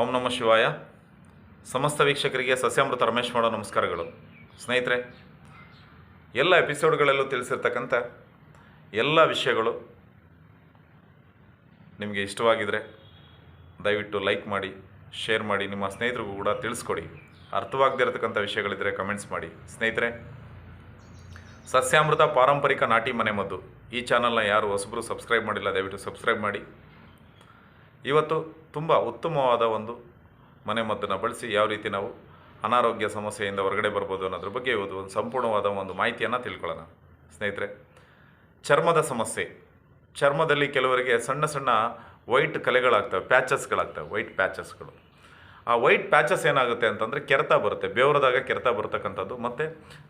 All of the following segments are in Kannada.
ಓಂ ನಮ ಶಿವಾಯ. ಸಮಸ್ತ ವೀಕ್ಷಕರಿಗೆ ಸಸ್ಯಾಮೃತ ರಮೇಶ್ ಮಾಡೋ ನಮಸ್ಕಾರಗಳು. ಸ್ನೇಹಿತರೆ, ಎಲ್ಲ ಎಪಿಸೋಡ್ಗಳಲ್ಲೂ ತಿಳಿಸಿರ್ತಕ್ಕಂಥ ಎಲ್ಲ ವಿಷಯಗಳು ನಿಮಗೆ ಇಷ್ಟವಾಗಿದ್ದರೆ ದಯವಿಟ್ಟು ಲೈಕ್ ಮಾಡಿ, ಶೇರ್ ಮಾಡಿ, ನಿಮ್ಮ ಸ್ನೇಹಿತರಿಗೂ ಕೂಡ ತಿಳಿಸ್ಕೊಡಿ. ಅರ್ಥವಾಗದೇ ಇರತಕ್ಕಂಥ ವಿಷಯಗಳಿದ್ದರೆ ಕಮೆಂಟ್ಸ್ ಮಾಡಿ. ಸ್ನೇಹಿತರೆ, ಸಸ್ಯಾಮೃತ ಪಾರಂಪರಿಕ ನಾಟಿ ಮನೆಮದ್ದು ಈ ಚಾನಲ್ನ ಯಾರು ಹೊಸಬ್ರು ಸಬ್ಸ್ಕ್ರೈಬ್ ಮಾಡಿಲ್ಲ, ದಯವಿಟ್ಟು ಸಬ್ಸ್ಕ್ರೈಬ್ ಮಾಡಿ. ಇವತ್ತು ತುಂಬ ಉತ್ತಮವಾದ ಒಂದು ಮನೆಮದ್ದನ್ನು ಬಳಸಿ ಯಾವ ರೀತಿ ನಾವು ಅನಾರೋಗ್ಯ ಸಮಸ್ಯೆಯಿಂದ ಹೊರಗಡೆ ಬರ್ಬೋದು ಅನ್ನೋದ್ರ ಬಗ್ಗೆ ಇವತ್ತು ಒಂದು ಸಂಪೂರ್ಣವಾದ ಒಂದು ಮಾಹಿತಿಯನ್ನು ತಿಳ್ಕೊಳ್ಳೋಣ. ಸ್ನೇಹಿತರೆ, ಚರ್ಮದ ಸಮಸ್ಯೆ. ಚರ್ಮದಲ್ಲಿ ಕೆಲವರಿಗೆ ಸಣ್ಣ ಸಣ್ಣ ವೈಟ್ ಕಲೆಗಳಾಗ್ತವೆ, ಪ್ಯಾಚಸ್ಗಳಾಗ್ತವೆ, ವೈಟ್ ಪ್ಯಾಚಸ್ಗಳು. ಆ ವೈಟ್ ಪ್ಯಾಚಸ್ ಏನಾಗುತ್ತೆ ಅಂತಂದರೆ ಕೆರೆತ ಬರುತ್ತೆ, ಬೆವರದಾಗ ಕೆರೆತ ಬರ್ತಕ್ಕಂಥದ್ದು, ಮತ್ತು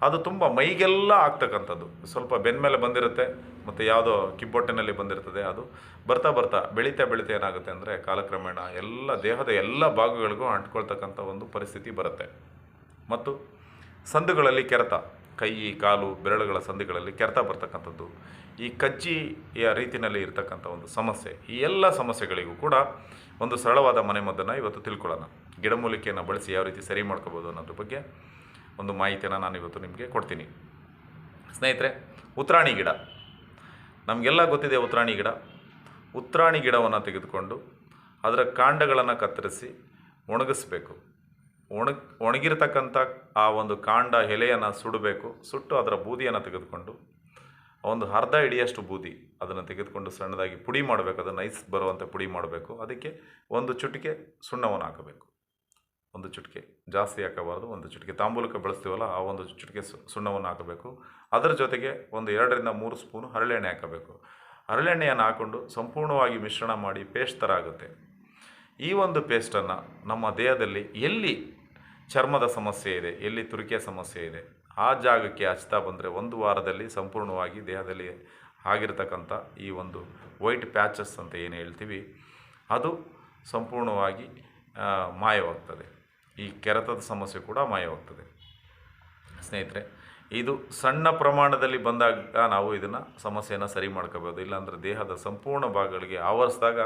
ಅದು ತುಂಬ ಮೈಗೆಲ್ಲ ಆಗ್ತಕ್ಕಂಥದ್ದು. ಸ್ವಲ್ಪ ಬೆನ್ಮೇಲೆ ಬಂದಿರುತ್ತೆ, ಮತ್ತು ಯಾವುದೋ ಕಿಬ್ಬೊಟ್ಟಿನಲ್ಲಿ ಬಂದಿರ್ತದೆ ಅದು. ಬರ್ತಾ ಬರ್ತಾ ಬೆಳೀತಾ ಬೆಳೀತಾ ಏನಾಗುತ್ತೆ ಅಂದರೆ ಕಾಲಕ್ರಮೇಣ ಎಲ್ಲ ದೇಹದ ಎಲ್ಲ ಭಾಗಗಳಿಗೂ ಅಂಟ್ಕೊಳ್ತಕ್ಕಂಥ ಒಂದು ಪರಿಸ್ಥಿತಿ ಬರುತ್ತೆ. ಮತ್ತು ಸಂದುಗಳಲ್ಲಿ ಕೆರೆತ. ಕೈ, ಕಾಲು, ಬೆರಳುಗಳ ಸಂಧಿಗಳಲ್ಲಿ ಕೆರೆತ ಬರ್ತಕ್ಕಂಥದ್ದು. ಈ ಕಜ್ಜಿಯ ರೀತಿಯಲ್ಲಿ ಇರತಕ್ಕಂಥ ಒಂದು ಸಮಸ್ಯೆ. ಈ ಎಲ್ಲ ಸಮಸ್ಯೆಗಳಿಗೂ ಕೂಡ ಒಂದು ಸರಳವಾದ ಮನೆಮದ್ದನ್ನು ಇವತ್ತು ತಿಳ್ಕೊಳ್ಳೋಣ. ಗಿಡಮೂಲಿಕೆಯನ್ನು ಬಳಸಿ ಯಾವ ರೀತಿ ಸರಿ ಮಾಡ್ಕೋಬೋದು ಅನ್ನೋದ್ರ ಬಗ್ಗೆ ಒಂದು ಮಾಹಿತಿಯನ್ನು ನಾನು ಇವತ್ತು ನಿಮಗೆ ಕೊಡ್ತೀನಿ. ಸ್ನೇಹಿತರೆ, ಉತ್ರಾಣಿ ಗಿಡ. ನಮಗೆಲ್ಲ ಗೊತ್ತಿದೆ ಉತ್ರಾಣಿ ಗಿಡ. ಉತ್ರಾಣಿ ಗಿಡವನ್ನು ತೆಗೆದುಕೊಂಡು ಅದರ ಕಾಂಡಗಳನ್ನು ಕತ್ತರಿಸಿ ಒಣಗಿಸ್ಬೇಕು. ಒಣಗ್, ಒಣಗಿರ್ತಕ್ಕಂಥ ಆ ಒಂದು ಕಾಂಡ ಎಲೆಯನ್ನು ಸುಡಬೇಕು. ಸುಟ್ಟು ಅದರ ಬೂದಿಯನ್ನು ತೆಗೆದುಕೊಂಡು ಒಂದು ಅರ್ಧ ಇಡಿಯಷ್ಟು ಬೂದಿ ಅದನ್ನು ತೆಗೆದುಕೊಂಡು ಸಣ್ಣದಾಗಿ ಪುಡಿ ಮಾಡಬೇಕು. ಅದನ್ನು ನೈಸ್ ಬರುವಂಥ ಪುಡಿ ಮಾಡಬೇಕು. ಅದಕ್ಕೆ ಒಂದು ಚುಟಿಕೆ ಸುಣ್ಣವನ್ನು ಹಾಕಬೇಕು. ಒಂದು ಚುಟಿಕೆ ಜಾಸ್ತಿ ಹಾಕಬಾರ್ದು. ಒಂದು ಚುಟಿಕೆ ತಾಂಬೂಲಕ್ಕೆ ಬಳಸ್ತೀವಲ್ಲ, ಆ ಒಂದು ಚುಟಿಕೆ ಸುಣ್ಣವನ್ನು ಹಾಕಬೇಕು. ಅದರ ಜೊತೆಗೆ ಒಂದು ಎರಡರಿಂದ ಮೂರು ಸ್ಪೂನು ಹರಳೆಣ್ಣೆ ಹಾಕಬೇಕು. ಹರಳೆಣ್ಣೆಯನ್ನು ಹಾಕ್ಕೊಂಡು ಸಂಪೂರ್ಣವಾಗಿ ಮಿಶ್ರಣ ಮಾಡಿ ಪೇಸ್ಟ್ ಥರ ಆಗುತ್ತೆ. ಈ ಒಂದು ಪೇಸ್ಟನ್ನು ನಮ್ಮ ದೇಹದಲ್ಲಿ ಎಲ್ಲಿ ಚರ್ಮದ ಸಮಸ್ಯೆ ಇದೆ, ಎಲ್ಲಿ ತುರಿಕೆ ಸಮಸ್ಯೆ ಇದೆ, ಆ ಜಾಗಕ್ಕೆ ಹಚ್ತಾ ಬಂದರೆ ಒಂದು ವಾರದಲ್ಲಿ ಸಂಪೂರ್ಣವಾಗಿ ದೇಹದಲ್ಲಿ ಆಗಿರತಕ್ಕಂಥ ಈ ಒಂದು ವೈಟ್ ಪ್ಯಾಚಸ್ ಅಂತ ಏನು ಹೇಳ್ತೀವಿ, ಅದು ಸಂಪೂರ್ಣವಾಗಿ ಮಾಯವಾಗ್ತದೆ. ಈ ಕೆರೆತದ ಸಮಸ್ಯೆ ಕೂಡ ಮಾಯವಾಗ್ತದೆ. ಸ್ನೇಹಿತರೆ, ಇದು ಸಣ್ಣ ಪ್ರಮಾಣದಲ್ಲಿ ಬಂದಾಗ ನಾವು ಇದನ್ನು ಸಮಸ್ಯೆಯನ್ನು ಸರಿ ಮಾಡ್ಕೋಬೋದು ಇಲ್ಲಾಂದರೆ ದೇಹದ ಸಂಪೂರ್ಣ ಭಾಗಗಳಿಗೆ ಆವರಿಸಿದಾಗ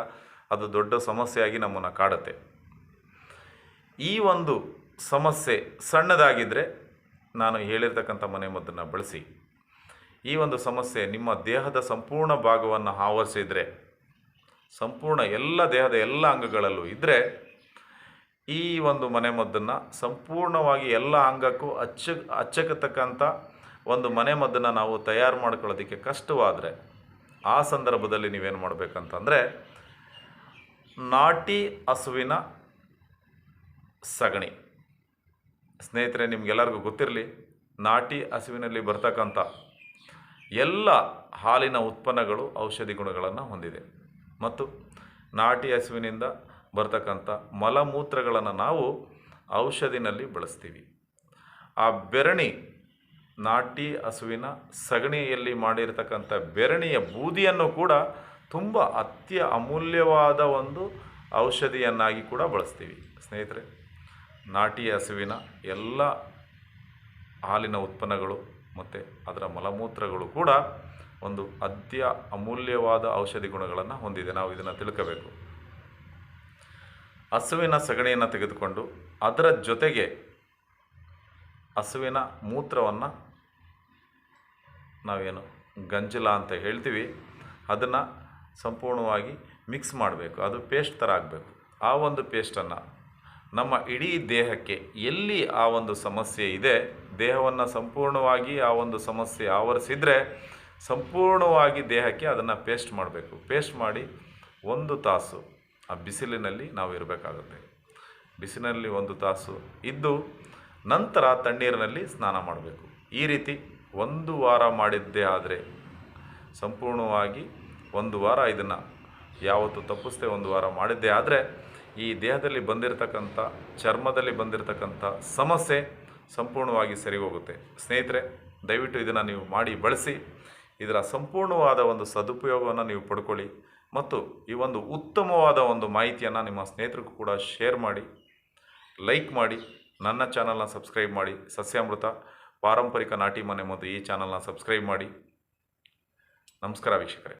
ಅದು ದೊಡ್ಡ ಸಮಸ್ಯೆಯಾಗಿ ನಮ್ಮನ್ನು ಕಾಡುತ್ತೆ. ಈ ಒಂದು ಸಮಸ್ಯೆ ಸಣ್ಣದಾಗಿದ್ದರೆ ನಾನು ಹೇಳಿರ್ತಕ್ಕಂಥ ಮನೆಮದ್ದನ್ನು ಬಳಸಿ. ಈ ಒಂದು ಸಮಸ್ಯೆ ನಿಮ್ಮ ದೇಹದ ಸಂಪೂರ್ಣ ಭಾಗವನ್ನು ಆವರಿಸಿದರೆ, ಸಂಪೂರ್ಣ ಎಲ್ಲ ದೇಹದ ಎಲ್ಲ ಅಂಗಗಳಲ್ಲೂ ಇದ್ದರೆ ಈ ಒಂದು ಮನೆಮದ್ದನ್ನು ಸಂಪೂರ್ಣವಾಗಿ ಎಲ್ಲ ಅಂಗಕ್ಕೂ ಅಚ್ಚ, ಅಚ್ಚಕತಕ್ಕಂಥ ಒಂದು ಮನೆಮದ್ದನ್ನು ನಾವು ತಯಾರು ಮಾಡ್ಕೊಳ್ಳೋದಕ್ಕೆ ಕಷ್ಟವಾದರೆ, ಆ ಸಂದರ್ಭದಲ್ಲಿ ನೀವೇನು ಮಾಡಬೇಕಂತಂದರೆ, ನಾಟಿ ಹಸುವಿನ ಸಗಣಿ. ಸ್ನೇಹಿತರೆ, ನಿಮಗೆಲ್ಲರಿಗೂ ಗೊತ್ತಿರಲಿ, ನಾಟಿ ಹಸುವಿನಲ್ಲಿ ಬರ್ತಕ್ಕಂಥ ಎಲ್ಲ ಹಾಲಿನ ಉತ್ಪನ್ನಗಳು ಔಷಧಿ ಗುಣಗಳನ್ನು ಹೊಂದಿದೆ. ಮತ್ತು ನಾಟಿ ಹಸುವಿನಿಂದ ಬರ್ತಕ್ಕಂಥ ಮಲಮೂತ್ರಗಳನ್ನು ನಾವು ಔಷಧಿನಲ್ಲಿ ಬಳಸ್ತೀವಿ. ಆ ಬೆರಣಿ, ನಾಟಿ ಹಸುವಿನ ಸಗಣಿಯಲ್ಲಿ ಮಾಡಿರ್ತಕ್ಕಂಥ ಬೆರಣಿಯ ಬೂದಿಯನ್ನು ಕೂಡ ತುಂಬ ಅತ್ಯ ಅಮೂಲ್ಯವಾದ ಒಂದು ಔಷಧಿಯನ್ನಾಗಿ ಕೂಡ ಬಳಸ್ತೀವಿ. ಸ್ನೇಹಿತರೆ ನಾಟಿ ಹಸುವಿನ ಎಲ್ಲ ಹಾಲಿನ ಉತ್ಪನ್ನಗಳು ಮತ್ತು ಅದರ ಮಲಮೂತ್ರಗಳು ಕೂಡ ಒಂದು ಅತ್ಯ ಅಮೂಲ್ಯವಾದ ಔಷಧಿ ಗುಣಗಳನ್ನು ಹೊಂದಿದೆ. ನಾವು ಇದನ್ನು ತಿಳ್ಕೋಬೇಕು. ಹಸುವಿನ ಸಗಣಿಯನ್ನು ತೆಗೆದುಕೊಂಡು ಅದರ ಜೊತೆಗೆ ಹಸುವಿನ ಮೂತ್ರವನ್ನು ನಾವೇನು ಗಂಜಲ ಅಂತ ಹೇಳ್ತೀವಿ. ಅದನ್ನು ಸಂಪೂರ್ಣವಾಗಿ ಮಿಕ್ಸ್ ಮಾಡಬೇಕು. ಅದು ಪೇಸ್ಟ್ ಥರ ಆಗಬೇಕು. ಆ ಒಂದು ಪೇಸ್ಟನ್ನು ನಮ್ಮ ಇಡೀ ದೇಹಕ್ಕೆ ಎಲ್ಲಿ ಆ ಒಂದು ಸಮಸ್ಯೆ ಇದೆ, ದೇಹವನ್ನು ಸಂಪೂರ್ಣವಾಗಿ ಆ ಒಂದು ಸಮಸ್ಯೆ ಆವರಿಸಿದರೆ ಸಂಪೂರ್ಣವಾಗಿ ದೇಹಕ್ಕೆ ಅದನ್ನು ಪೇಸ್ಟ್ ಮಾಡಬೇಕು. ಪೇಸ್ಟ್ ಮಾಡಿ ಒಂದು ತಾಸು ಆ ಬಿಸಿಲಿನಲ್ಲಿ ನಾವು ಇರಬೇಕಾಗುತ್ತೆ. ಬಿಸಿಲಿನಲ್ಲಿ ಒಂದು ತಾಸು ಇದ್ದು ನಂತರ ತಣ್ಣೀರಿನಲ್ಲಿ ಸ್ನಾನ ಮಾಡಬೇಕು. ಈ ರೀತಿ ಒಂದು ವಾರ ಮಾಡಿದ್ದೇ ಆದರೆ ಸಂಪೂರ್ಣವಾಗಿ ಒಂದು ವಾರ ಇದನ್ನು ಯಾವತ್ತು ತಪ್ಪಿಸ್ದೆ ಒಂದು ವಾರ ಮಾಡಿದ್ದೇ ಆದರೆ ಈ ದೇಹದಲ್ಲಿ ಬಂದಿರತಕ್ಕಂಥ, ಚರ್ಮದಲ್ಲಿ ಬಂದಿರತಕ್ಕಂಥ ಸಮಸ್ಯೆ ಸಂಪೂರ್ಣವಾಗಿ ಸರಿ ಹೋಗುತ್ತೆ ಸ್ನೇಹಿತರೆ, ದಯವಿಟ್ಟು ಇದನ್ನು ನೀವು ಮಾಡಿ ಬಳಸಿ, ಇದರ ಸಂಪೂರ್ಣವಾದ ಒಂದು ಸದುಪಯೋಗವನ್ನು ನೀವು ಪಡ್ಕೊಳ್ಳಿ ಮತ್ತು ಈ ಒಂದು ಉತ್ತಮವಾದ ಒಂದು ಮಾಹಿತಿಯನ್ನು ನಿಮ್ಮ ಸ್ನೇಹಿತರಿಗೂ ಕೂಡ ಶೇರ್ ಮಾಡಿ, ಲೈಕ್ ಮಾಡಿ, ನನ್ನ ಚಾನಲ್ನ ಸಬ್ಸ್ಕ್ರೈಬ್ ಮಾಡಿ, ಸಸ್ಯಾಮೃತ, ಪಾರಂಪರಿಕ ನಾಟಿ ಮನೆ ಮತ್ತು ಈ ಚಾನಲ್ನ ಸಬ್ಸ್ಕ್ರೈಬ್ ಮಾಡಿ. ನಮಸ್ಕಾರ ವೀಕ್ಷಕರೇ.